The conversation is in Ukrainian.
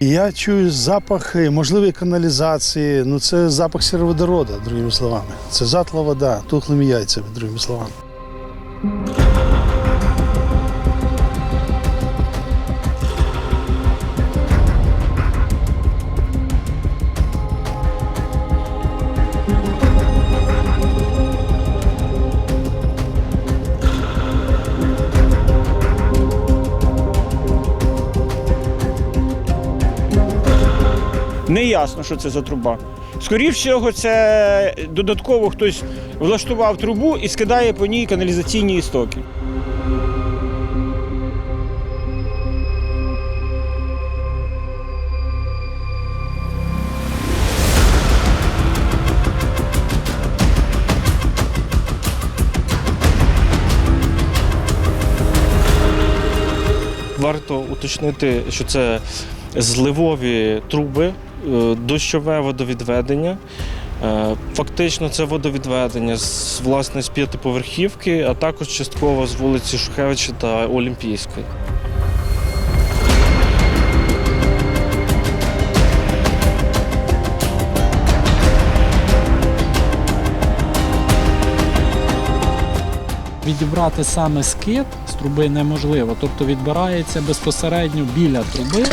Я чую запах е, можливої каналізації. Ну це запах сіроводорода, другими словами. Це затла вода, тухлими яйцями, другими словами. Не ясно, що це за труба. Скоріше всього, це додатково хтось влаштував трубу і скидає по ній каналізаційні істоки. Варто уточнити, що це зливові труби, дощове водовідведення. Е, Фактично це водовідведення з власне з п'ятиповерхівки, а також частково з вулиці Шухевича та Олімпійської. Відібрати саме скид з труби неможливо, тобто відбирається безпосередньо біля труби